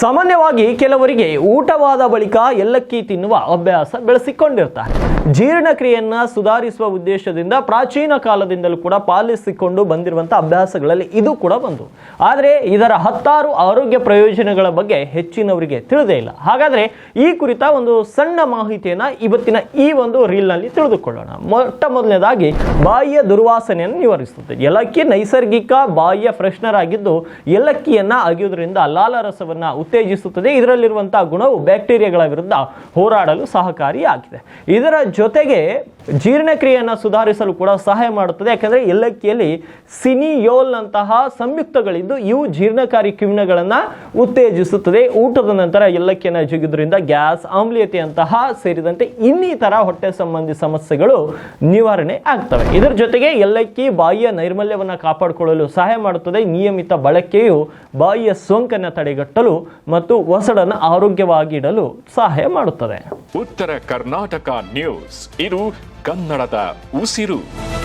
ಸಾಮಾನ್ಯವಾಗಿ ಕೆಲವರಿಗೆ ಊಟವಾದ ಬಳಿಕ ಎಲ್ಲಕ್ಕಿ ತಿನ್ನುವ ಅಭ್ಯಾಸ ಬೆಳೆಸಿಕೊಂಡಿರ್ತಾರೆ. ಜೀರ್ಣಕ್ರಿಯೆಯನ್ನ ಸುಧಾರಿಸುವ ಉದ್ದೇಶದಿಂದ ಪ್ರಾಚೀನ ಕಾಲದಿಂದಲೂ ಕೂಡ ಪಾಲಿಸಿಕೊಂಡು ಬಂದಿರುವಂತಹ ಅಭ್ಯಾಸಗಳಲ್ಲಿ ಇದು ಕೂಡ ಒಂದು ಆದರೆ ಇದರ ಹತ್ತಾರು ಆರೋಗ್ಯ ಪ್ರಯೋಜನಗಳ ಬಗ್ಗೆ ಹೆಚ್ಚಿನವರಿಗೆ ತಿಳಿದೇ ಇಲ್ಲ. ಹಾಗಾದ್ರೆ ಈ ಕುರಿತ ಒಂದು ಸಣ್ಣ ಮಾಹಿತಿಯನ್ನ ಇವತ್ತಿನ ಈ ಒಂದು ರೀಲ್ನಲ್ಲಿ ತಿಳಿದುಕೊಳ್ಳೋಣ. ಮೊಟ್ಟ ಮೊದಲನೇದಾಗಿ ಬಾಯಿಯ ದುರ್ವಾಸನೆಯನ್ನು ನಿವಾರಿಸುತ್ತದೆ ಏಲಕ್ಕಿ ನೈಸರ್ಗಿಕ ಬಾಯಿಯ ಫ್ರೆಶ್ನರ್ ಆಗಿದ್ದು ಏಲಕ್ಕಿಯನ್ನು ಅಗಿಯೋದ್ರಿಂದ ಲಾಲ ಲಾಲಾರಸವನ್ನ ಉತ್ತೇಜಿಸುತ್ತದೆ. ಇದರಲ್ಲಿರುವಂತಹ ಗುಣವು ಬ್ಯಾಕ್ಟೀರಿಯಾಗಳ ವಿರುದ್ಧ ಹೋರಾಡಲು ಸಹಕಾರಿಯಾಗಿದೆ. ಇದರ ಜೊತೆಗೆ ಜೀರ್ಣಕ್ರಿಯೆಯನ್ನು ಸುಧಾರಿಸಲು ಕೂಡ ಸಹಾಯ ಮಾಡುತ್ತದೆ. ಯಾಕಂದ್ರೆ ಏಲಕ್ಕಿಯಲ್ಲಿ ಸಿನಿಯೋಲ್ ನಂತಹ ಸಂಯುಕ್ತಗಳಿದ್ದು ಇವು ಜೀರ್ಣಕಾರಿ ಕಿಣ್ವಗಳನ್ನು ಉತ್ತೇಜಿಸುತ್ತದೆ. ಊಟದ ನಂತರ ಏಲಕ್ಕಿಯನ್ನು ಜಿಗಿದ್ರಿಂದ ಗ್ಯಾಸ್, ಆಮ್ಲೀಯತೆಯಂತಹ ಸೇರಿದಂತೆ ಇನ್ನಿತರ ಹೊಟ್ಟೆ ಸಂಬಂಧಿ ಸಮಸ್ಯೆಗಳು ನಿವಾರಣೆ ಆಗ್ತವೆ. ಇದರ ಜೊತೆಗೆ ಏಲಕ್ಕಿ ಬಾಯಿಯ ನೈರ್ಮಲ್ಯವನ್ನು ಕಾಪಾಡಿಕೊಳ್ಳಲು ಸಹಾಯ ಮಾಡುತ್ತದೆ. ನಿಯಮಿತ ಬಳಕೆಯು ಬಾಯಿಯ ಸೋಂಕನ್ನು ತಡೆಗಟ್ಟಲು ಮತ್ತು ಒಸಡನ್ನು ಆರೋಗ್ಯವಾಗಿಡಲು ಸಹಾಯ ಮಾಡುತ್ತದೆ. ಉತ್ತರ ಕರ್ನಾಟಕ ನ್ಯೂಸ್. ಇದು ಕನ್ನಡದ ಉಸಿರು.